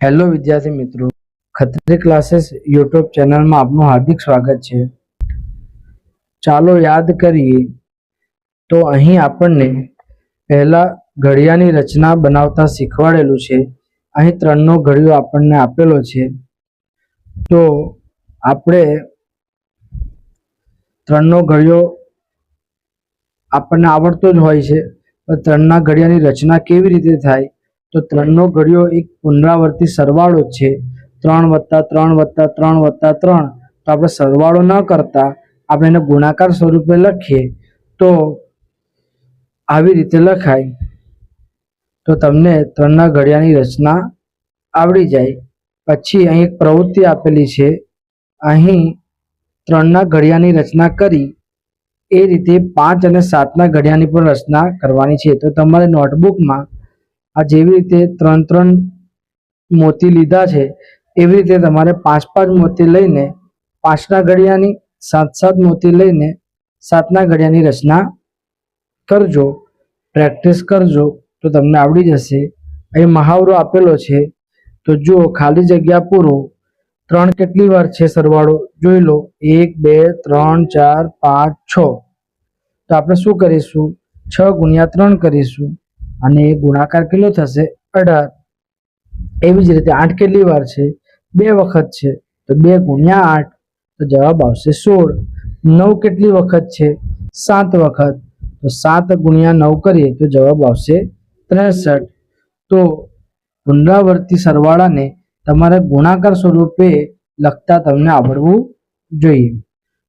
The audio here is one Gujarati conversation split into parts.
હેલો વિદ્યાર્થી મિત્રો ખત્રી ક્લાસીસ યુટ્યુબ ચેનલમાં આપનું હાર્દિક સ્વાગત છે. ચાલો યાદ કરીએ, તો અહીં આપણને પહેલા ઘડિયાની રચના બનાવતા શીખવાડેલું છે. અહીં ત્રણનો ઘડિયો આપણને આપેલો છે. તો આપણે ત્રણનો ઘડિયો આપણને આવડતો જ હોય છે ત્રણના ઘડિયાની રચના કેવી રીતે થાય? તો ત્રણનો ઘડિયો એક પુનરાવર્તી સરવાળો છે. ત્રણ વત્તા ત્રણ વત્તા ત્રણ વત્તા ત્રણ. તો આપણે સરવાળો ન કરતા આપણે એને ગુણાકાર સ્વરૂપે લખીએ. તો આવી રીતે લખાય. તો તમને ત્રણના ઘડિયાની રચના આવડી જાય. પછી અહીં એક પ્રવૃત્તિ આપેલી છે. અહીં ત્રણના ઘડિયાની રચના કરી એ રીતે પાંચ અને સાતના ઘડિયાની પણ રચના કરવાની છે. તો તમારે નોટબુકમાં આ જેવી રીતે ત્રણ ત્રણ મોતી લીધા છે, એવી રીતે તમારે પાંચ પાંચ મોતી લઈને, પાંચના ઘડિયાની સાત સાત મોતી લઈને સાતના ઘડિયાની રચના કરજો, પ્રેક્ટિસ કરજો, તો તમને આવડી જશે. અહીં મહાવરો આપેલો છે, તો જુઓ, ખાલી જગ્યા પૂરો. ત્રણ કેટલી વાર છે સરવાળો? જોઈ લો, એક, બે, ત્રણ, ચાર, પાંચ, છ. તો આપણે શું કરીશું? છ ગુણ્યા ત્રણ કરીશું. અને એ ગુણાકાર કેટલો થશે? અઢાર. એવી જ રીતે આઠ કેટલી વાર છે? બે વખત છે. તો બે ગુણ્યા આઠ, તો જવાબ આવશે સોળ. નવ કેટલી વખત છે? સાત વખત. તો સાત ગુણ્યા નવ કરીએ તો જવાબ આવશે ત્રેસઠ. તો પુનરાવર્તી સરવાળાને તમારે ગુણાકાર સ્વરૂપે લખતા તમને આવડવું જોઈએ.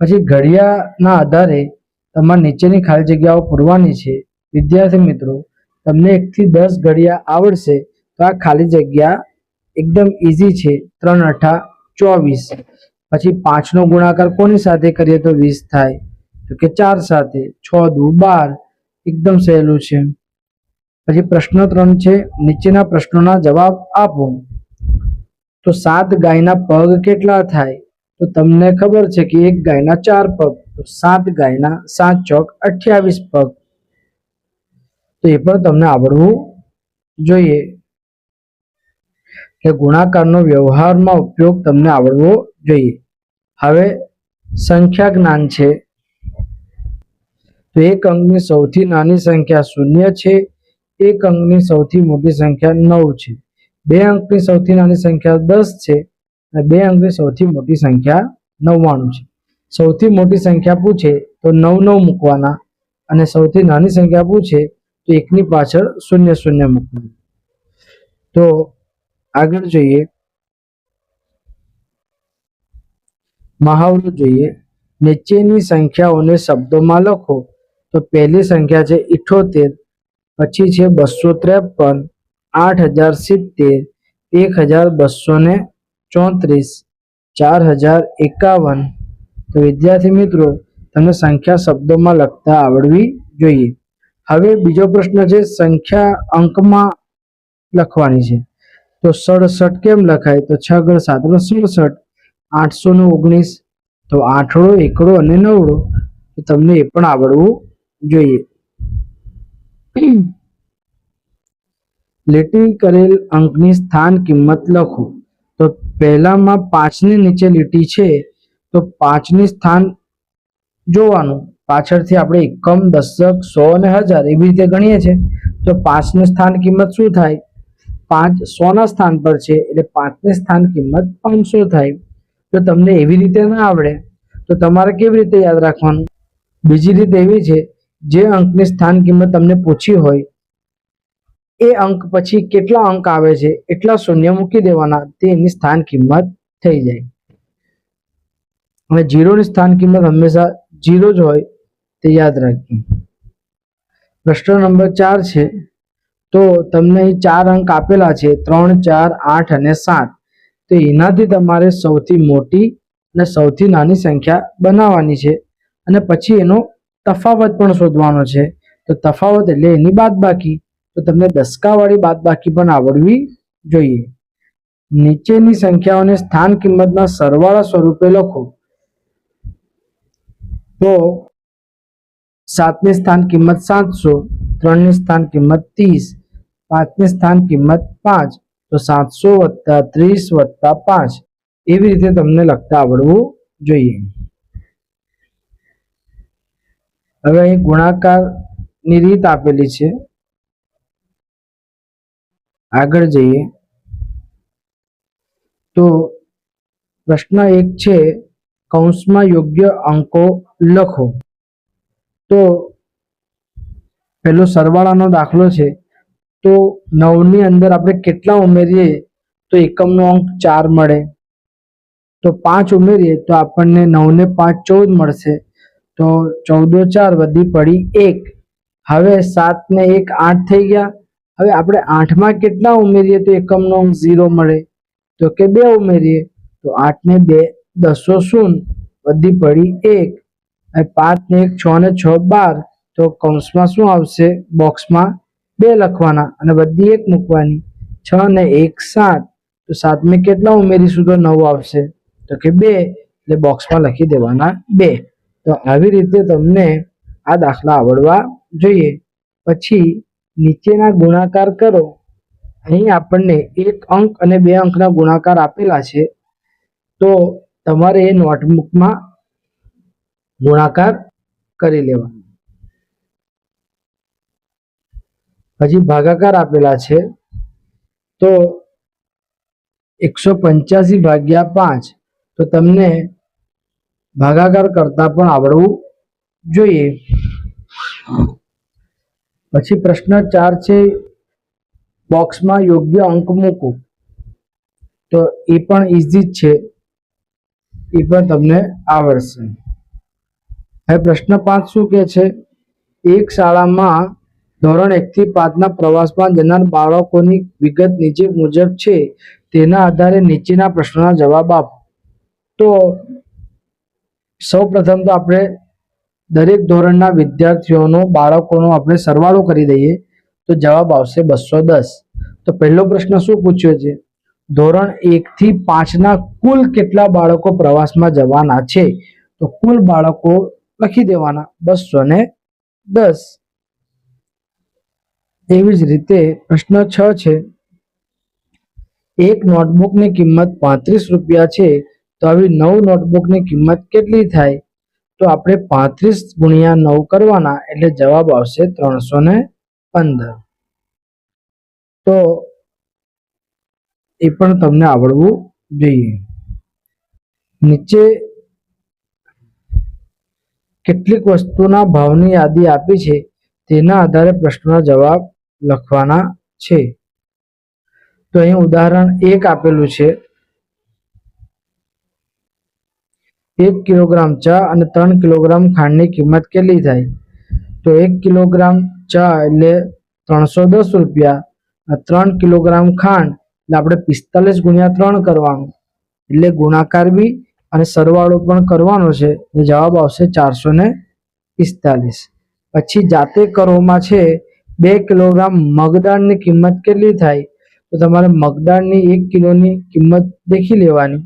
પછી ઘડિયાળના આધારે તમારે નીચેની ખાલી જગ્યાઓ પૂરવાની છે. વિદ્યાર્થી મિત્રો તમને એકથી દસ ઘડિયા આવડશે તો આ ખાલી જગ્યા એકદમ ઇઝી છે. ત્રણ અઠા ચોવીસ. પછી પાંચનો ગુણાકાર કોની સાથે કરીએ તો વીસ થાય. તો કે ચાર સાથે. છ દુ બાર. એકદમ સહેલું છે. પછી પ્રશ્ન ત્રણ છે. નીચેના પ્રશ્નોના જવાબ આપો. તો સાત ગાયના પગ કેટલા થાય? તો તમને ખબર છે કે એક ગાયના ચાર પગ. તો સાત ગાયના સાત ચોક અઠ્યાવીસ પગ. તો એ પણ તમને આવડવું જોઈએ. કે ગુણાકારનો વ્યવહારમાં ઉપયોગ તમને આવડવો જોઈએ. હવે સંખ્યા જ્ઞાન છે. તો એક અંકની સૌથી નાની સંખ્યા શૂન્ય છે. એક અંકની સૌથી મોટી સંખ્યા નવ છે. બે અંકની સૌથી નાની સંખ્યા દસ છે. અને બે અંકની સૌથી મોટી સંખ્યા નવ્વાણું છે. સૌથી મોટી સંખ્યા પૂછે તો નવ નવ મૂકવાના. અને સૌથી નાની સંખ્યા પૂછે તો એકની પાછળ શૂન્ય શૂન્ય મૂકવાનું. તો આગળ જોઈએ. મહાવરો જોઈએ. નીચેની સંખ્યાઓને શબ્દોમાં લખો. તો પહેલી સંખ્યા છે ઇઠોતેર, પછી છે બસો ત્રેપન, આઠ હજાર સિત્તેર, એક હજાર બસો ને ચોત્રીસ, ચાર હજાર એકાવન. તો વિદ્યાર્થી મિત્રો તમને સંખ્યા શબ્દોમાં લખતા આવડવી જોઈએ. હવે બીજો પ્રશ્ન છે, સંખ્યા અંકમાં લખવાની છે. તો સડસઠ કેમ લખાય? તો છ ગણ સાત ગણ સડસઠ. આઠસો ને ઓગણીસ, તો આઠડો એકડો અને નવડો તો તમને એ પણ આવડવું જોઈએ. લીટી કરેલ અંકની સ્થાન કિંમત લખો. તો પહેલામાં પાંચની નીચે લીટી છે, તો પાંચની સ્થાન જોવાનું. પાછળથી આપણે એકમ, દશક, સો અને હજાર એવી રીતે ગણીએ છીએ. તો પાંચનું સ્થાન કિંમત શું થાય? પાંચ સોના સ્થાન પર છે, એટલે પાંચની સ્થાન કિંમત પાંચસો થાય. તો તમને એવી રીતે ના આવડે. તો તમારે કેવી રીતે યાદ રાખવાનું? બીજી રીત એવી છે, જે અંકની સ્થાન કિંમત તમને પૂછી હોય, એ અંક પછી કેટલા અંક આવે છે, એટલા શૂન્ય મૂકી દેવાના તે એની સ્થાન કિંમત થઈ જાય. અને જીરોની સ્થાન કિંમત હંમેશા જીરો જ હોય. તે યાદ રાખજો. પ્રશ્ન નંબર ચાર છે, તો તમને અહીં ચાર અંક આપેલા છે, ત્રણ, ચાર, આઠ અને સાત. તો એનાથી તમારે સૌથી મોટી અને સૌથી નાની સંખ્યા બનાવવાની છે અને પછી એનો તફાવત પણ શોધવાનો છે. તો તફાવત એટલે એની બાદબાકી. તો તમને દસકાવાળી બાદબાકી પણ આવડવી જોઈએ. નીચેની સંખ્યાઓને સ્થાન કિંમતના સરવાળા સ્વરૂપે લખો. તો સાતની સ્થાન કિંમત સાતસો, ત્રણની સ્થાન કિંમત ત્રીસ, પાંચની સ્થાન કિંમત પાંચ, તો સાતસો વત્તા ત્રીસ વત્તા પાંચ. એવી રીતે તમને લખતા આવડવું જોઈએ. હવે અહીં ગુણાકારની રીત આપેલી છે. આગળ જઈએ. તો પ્રશ્ન એક છે, કૌંસમાં યોગ્ય અંકો લખો. તો પેલો સરવાળાનો દાખલો છે. તો નવની અંદર આપણે કેટલા ઉમેરીએ તો એકમનો અંક ચાર મળે. તો પાંચ ઉમેરીએ તો આપણને નવને પાંચ ચૌદ મળશે. તો ચૌદો ચાર વધી પડી એક. હવે સાત ને એક આઠ થઈ ગયા. હવે આપણે આઠમાં કેટલા ઉમેરીએ તો એકમનો અંક ઝીરો મળે. તો કે બે ઉમેરીએ તો આઠ ને બે દસો શૂન્ય વધી પડી એક. પાંચ ને એક છ ને છ બાર, તો કૌંસમાં શું આવશે? બોક્સમાં બે લખવાના અને બધી એક મૂકવાની. છ ને એક સાત, તો સાતમે કેટલા ઉમેરીશું તો નવ આવશે? તો કે બે, એટલે બોક્સમાં લખી દેવાના બે. તો આવી રીતે તમને આ દાખલા આવડવા જોઈએ. પછી નીચેના ગુણાકાર કરો. અહીં આપણને એક અંક અને બે અંકના ગુણાકાર આપેલા છે. તો તમારે એ નોટબુકમાં ગુણાકાર કરી લેવાનો પછી ભાગાકાર આપેલા છે, તો એકસો પંચ્યાસી ભાગ્યા પાંચ, તો તમને ભાગાકાર કરતા પણ આવડવું જોઈએ. પછી પ્રશ્ન ચાર છે, બોક્સમાં યોગ્ય અંક મૂકો. તો એ પણ ઇઝી જ છે, એ પણ તમને આવડશે. હવે પ્રશ્ન પાંચ શું કે છે? એક શાળામાં ધોરણ એક થી પાંચના પ્રવાસમાં જનાર બાળકોની વિગત નીચે મુજબ છે, તેના આધારે નીચેના પ્રશ્નોના જવાબ આપો. તો સૌ પ્રથમ તો આપણે દરેક ધોરણના વિદ્યાર્થીઓનો, બાળકોનો આપણે સરવાળો કરી દઈએ, તો જવાબ આવશે બસો દસ. તો પહેલો પ્રશ્ન શું પૂછ્યો છે? ધોરણ એક થી પાંચના કુલ કેટલા બાળકો પ્રવાસમાં જવાના છે? તો કુલ બાળકો લખી દેવાના. બસો ને દસ. એવી જ રીતે પ્રશ્ન છ છે. એક નોટબુકની કિંમત પાંત્રીસ રૂપિયા છે, તો આવી નવ નોટબુકની કિંમત કેટલી થાય? તો આપણે પાંત્રીસ ગુણ્યા નવ કરવાના, એટલે જવાબ આવશે ત્રણસો ને પંદર. તો એ પણ તમને આવડવું જોઈએ. નીચે કેટલીક વસ્તુના ભાવની યાદી આપી છે, તેના આધારે પ્રશ્નના જવાબ લખવાના છે. તો અહીં ઉદાહરણ એક આપેલું છે. એક કિલોગ્રામ ચા અને ત્રણ કિલોગ્રામ ખાંડની કિંમત કેટલી થાય? તો એક કિલોગ્રામ ચા એટલે ત્રણસો દસ રૂપિયા ત્રણ કિલોગ્રામ ખાંડ એટલે આપણે પિસ્તાલીસ ગુણ્યા ત્રણ કરવાનું. એટલે ગુણાકાર બી અને સરવાળો પણ કરવાનો છે. જવાબ આવશે ચારસો ને પિસ્તાલીસ. પછી જાતે કરોમાં છે બે કિલોગ્રામ મગદાળની કિંમત કેટલી થાય? તો તમારે મગદાળની એક કિલોની કિંમત દેખી લેવાની.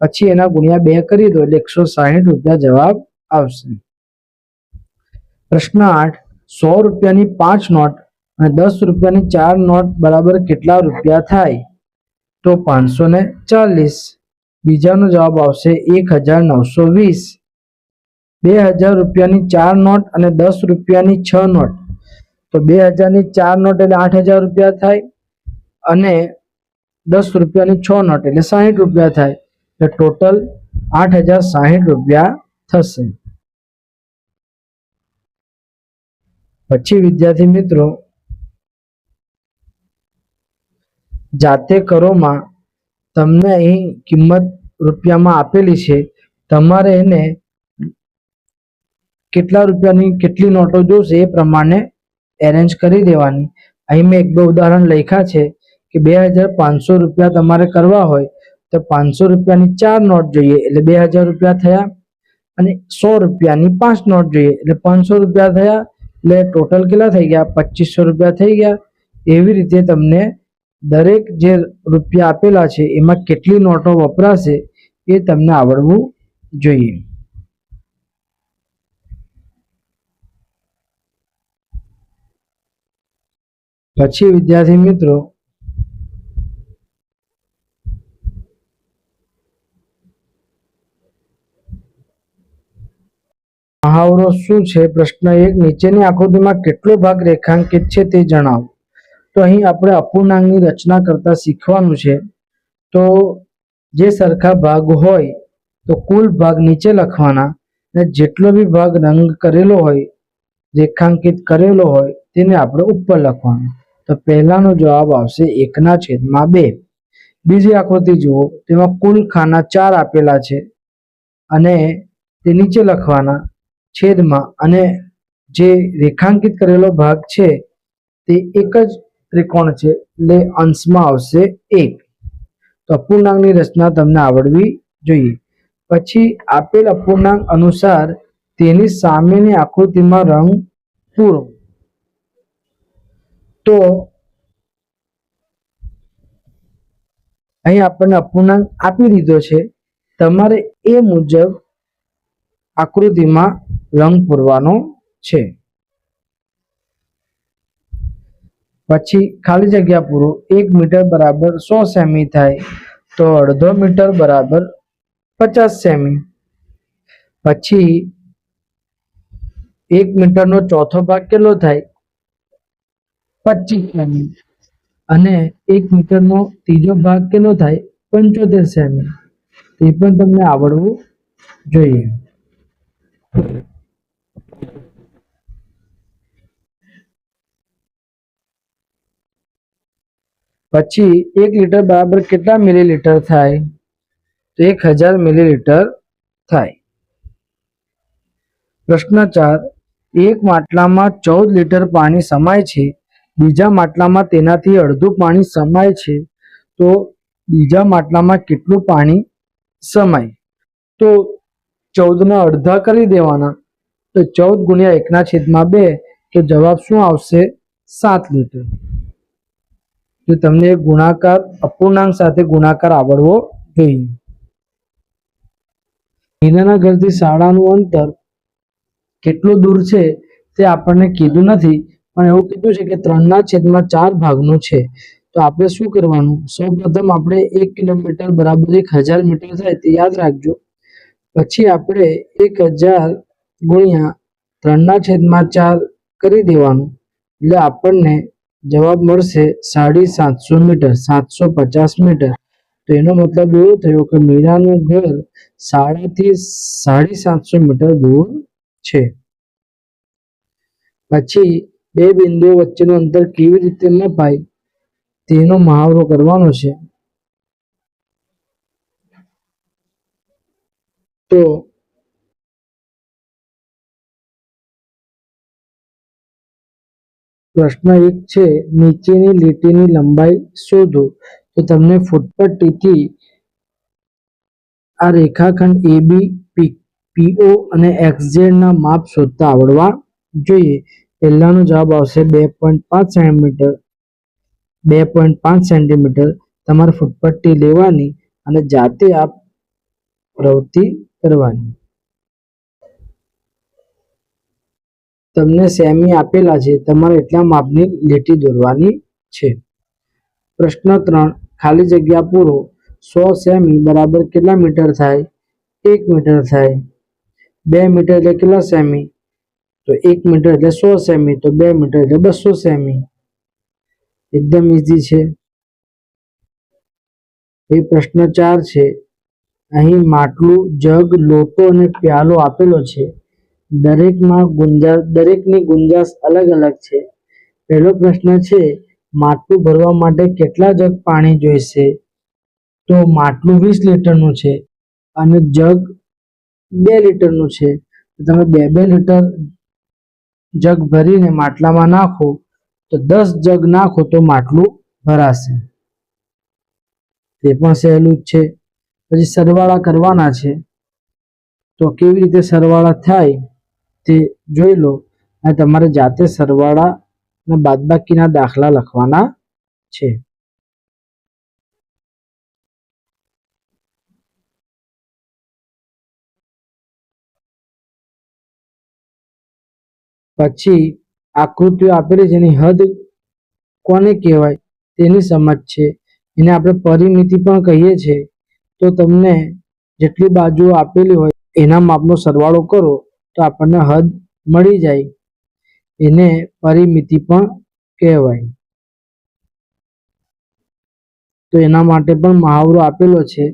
પછી એના ગુણ્યા બે કરી દો એટલે એકસો સાહીઠ રૂપિયા જવાબ આવશે. પ્રશ્ન આઠ, સો રૂપિયાની પાંચ નોટ અને દસ રૂપિયાની ચાર નોટ બરાબર કેટલા રૂપિયા થાય? તો પાંચસો ને ચાલીસ. બીજાનો જવાબ આવશે એક હજાર નવસો વીસ. બે હજાર રૂપિયાની ચાર નોટ અને દસ રૂપિયાની છ નોટ. તો બે હજારની ચાર નોટ એટલે આઠ હજાર રૂપિયા થાય અને દસ રૂપિયાની છ નોટ એટલે સાહીઠ રૂપિયા થાય. એટલે ટોટલ આઠ હજાર સાહીઠ રૂપિયા થશે. પછી વિદ્યાર્થી મિત્રો, જાતે કરોમાં તમને અહીં કિંમત રૂપિયામાં આપેલી છે, તમારે એને કેટલા રૂપિયાની કેટલી નોટો જોશે એ પ્રમાણે એરેન્જ કરી દેવાની. અહીં મેં એક બે ઉદાહરણ લખ્યા છે કે બે હજાર પાંચસો રૂપિયા તમારે કરવા હોય, તો પાંચસો રૂપિયાની ચાર નોટ જોઈએ, એટલે બે હજાર રૂપિયા થયા અને સો રૂપિયાની પાંચ નોટ જોઈએ, એટલે પાંચસો રૂપિયા થયા, એટલે ટોટલ કેટલા થઈ ગયા? પચીસો રૂપિયા થઈ ગયા. એવી રીતે તમને દરેક જે રૂપિયા આપેલા છે, એમાં કેટલી નોટો વપરાશે એ તમને આવડવું જોઈએ. પછી વિદ્યાર્થી મિત્રો, મહાવરો શું છે? પ્રશ્ન એક, નીચેની આકૃતિમાં કેટલો ભાગ રેખાંકિત છે તે જણાવો. તો અહીં આપણે અપૂર્ણાંકની રચના કરતા શીખવાનું છે. તો જે સરખા ભાગ હોય, તો કુલ ભાગ નીચે લખવાના. અને જેટલો બી ભાગ રંગ કરેલો હોય, રેખાંકિત કરેલો હોય, તેને આપણે ઉપર લખવાનું. તો પહેલાનો જવાબ આવશે એકના છેદમાં બે. બીજી આકૃતિ જુઓ, તેમાં કુલ ખાના ચાર આપેલા છે અને તે નીચે લખવાના. છેદમાં અને જે રેખાંકિત કરેલો ભાગ છે, તે એક જ ત્રિકોણ છે. એટલે અંશમાં આવશે એક. તો અપૂર્ણાંકની રચના તમને આવડવી જોઈએ. પછી આપેલ અપૂર્ણાંક અનુસાર તેની સામેની આકૃતિમાં રંગ પૂરો. તો અહીં આપણને અપૂર્ણાંક આપી દીધો છે. તમારે એ મુજબ આકૃતિમાં રંગ પૂરવાનો છે. પછી ખાલી જગ્યા પૂરો એક મીટર બરાબર સો સેમી થાય તો અડધો મીટર બરાબર પચાસ સેમી. પછી એક મીટરનો ચોથો ભાગ કેટલો થાય? પચીસ સેમી. અને એક મીટરનો ત્રીજો ભાગ કેટલો થાય? પંચોતેર સેમી. તે પણ તમને આવડવું જોઈએ. પછી એક લીટર બરાબર કેટલા મિલીલીટર થાય? તો એક હજાર મિલીલીટર થાય. પ્રશ્ન ચાર, એક માટલામાં ચૌદ લીટર પાણી સમાય છે, બીજા માટલામાં તેનાથી અડધું પાણી સમાય છે, તો બીજા માટલામાં કેટલું પાણી સમાય? તો ચૌદના અડધા કરી દેવાના, તો ચૌદ ગુણ્યા એકના છેદમાં બે, તો જવાબ શું આવશે? સાત લીટર. તો તમને ગુણાકાર, અપૂર્ણાંક સાથે ગુણાકાર આવડવો જોઈએ. હીરાના ઘરથી શાળાનું અંતર કેટલું દૂર છે તે આપણને કીધું નથી, પણ એવું કીધું છે કે ત્રણના છેદમાં ચાર ભાગનું છે. તો આપણે શું કરવાનું? સૌપ્રથમ આપણે એક કિલોમીટર બરાબર એક હજાર મીટર થાય તે યાદ રાખજો. પછી આપણે એક હજાર ગુણ્યા ત્રણના છેદમાં ચાર કરી દેવાનું. એટલે આપણને જવાબ મળશે સાડી સાતસો મીટર, સાતસો પચાસ મીટર. તો એનો મતલબ એવો થયો કે મીરાનું ઘર સાડાથી સાડી સાતસો મીટર દૂર છે. પછી બે બિંદુઓ વચ્ચેનું અંતર કેવી રીતે મપાય તેનો મહાવરો કરવાનો છે. તો પ્રશ્ન એક છે, નીચેની લીટીની લંબાઈ શોધો. તો તમને ફૂટપટ્ટીથી આ રેખાખંડ એ બી પીઓ અને એક્સઝેડના માપ શોધતા આવડવા જોઈએ. પહેલાનો જવાબ આવશે બે પોઈન્ટ પાંચ સેન્ટીમીટર. બે પોઈન્ટ પાંચ સેન્ટીમીટર તમારે ફૂટપટ્ટી લેવાની અને જાતે આ પ્રવૃત્તિ કરવાની. તમને સેમી આપેલા છે. તમારે એટલા માપની લીટી દોરવાની છે. પ્રશ્ન ત્રણ, ખાલી જગ્યા પૂરો. સો સેમી બરાબર કેટલા મીટર થાય? એક મીટર થાય. બે મીટર એટલે કેટલા સેમી? તો એક મીટર એટલે સો સેમી, તો બે મીટર એટલે બસો સેમી. એકદમ ઇઝી છે. એ પ્રશ્ન ચાર છે. અહીં માટલું, જગ, લોટો અને પ્યાલો આપેલો છે. દરેકમાં ગુંજાશ દરેકની ગુંજાશ અલગ અલગ છે. પહેલો પ્રશ્ન છે, માટલું ભરવા માટે કેટલા જગ પાણી જોઈશે? તો માટલું વીસ લીટરનું છે અને જગ બે લીટરનું છે. તમે બે બે લીટર જગ ભરીને માટલામાં નાખો, તો દસ જગ નાખો તો માટલું ભરાશે. તે પણ સહેલું જ છે. પછી સરવાળા કરવાના છે. તો કેવી રીતે સરવાળા થાય? તે જોઈ લો. અને તમારે જાતે સરવાળા અને બાદબાકીના દાખલા લખવાના છે. પછી આકૃતિઓ આપેલી છે, એની હદ કોને કહેવાય તેની સમજ છે. એને આપણે પરિમિતિ પણ કહીએ છીએ. તો તમને જેટલી બાજુઓ આપેલી હોય એના માપનો સરવાળો કરો. તો આપણને હદ મળી જાય. એને પરિમિતિ પણ કહેવાય. તો એના માટે પણ મહાવરો આપેલો છે.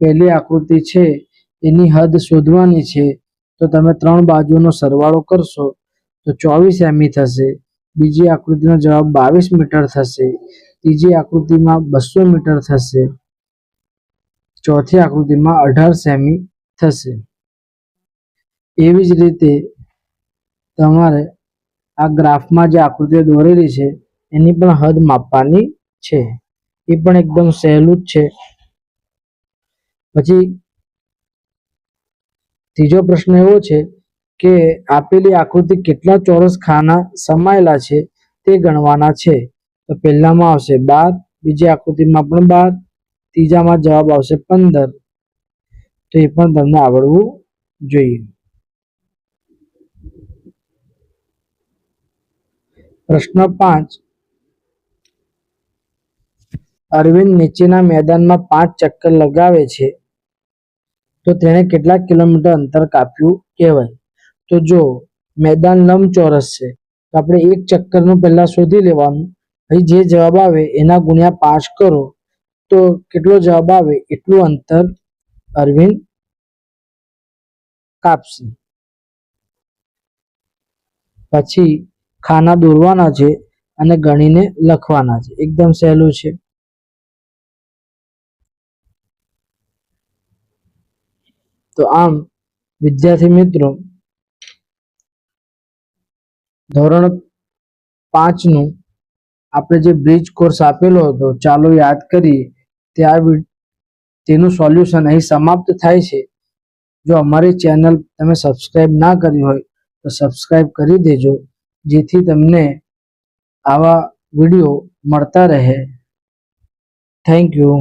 પહેલી આકૃતિ છે, એની હદ શોધવાની છે. તો તમે ત્રણ બાજુનો સરવાળો કરશો, તો ચોવીસ એમી થશે. બીજી આકૃતિનો જવાબ બાવીસ મીટર થશે. ત્રીજી આકૃતિમાં બસો મીટર થશે. ચોથી આકૃતિમાં અઢાર સેમી થશે. એવી જ રીતે તમારે આ ગ્રાફમાં જે આકૃતિઓ દોરેલી છે, એની પણ હદ માપવાની છે. એ પણ એકદમ સહેલું જ છે. પછી ત્રીજો પ્રશ્ન એવો છે કે આપેલી આકૃતિ કેટલા ચોરસ ખાના સમાયેલા છે તે ગણવાના છે. તો પહેલામાં આવશે બાર, બીજી આકૃતિમાં પણ બાર, ત્રીજામાં જવાબ આવશે પંદર. તો એ પણ તમને આવડવું જોઈએ. પ્રશ્ન પાંચ. અરવિંદ નીચેના મેદાનમાં પાંચ ચક્કર લગાવે છે. તો તેણે કેટલા કિલોમીટર અંતર કાપ્યું કહેવાય. તો જો મેદાન લંબચોરસ છે, તો આપણે એક ચક્કરનું પહેલા શોધી લેવાનું. પછી જે જવાબ આવે એના ગુણ્યા પાંચ કરો. તો કેટલો જવાબ આવે એટલું અંતર અરવિંદ કાપશે. પછી ખાના દોરવાના છે અને ગણીને લખવાના છે. એકદમ સહેલું છે. તો આમ, વિદ્યાર્થી મિત્રો, ધોરણ પાંચનું આપણે જે બ્રિજ કોર્સ આપેલો હતો, ચાલો યાદ કરીએ વિ- તેનું સોલ્યુશન અહીં સમાપ્ત થાય છે. જો અમારી ચેનલ તમે સબસ્ક્રાઈબ ના કરી હોય, તો સબસ્ક્રાઈબ કરી દેજો. જેથી તમને આવા વીડિયો મળતા રહે. Thank you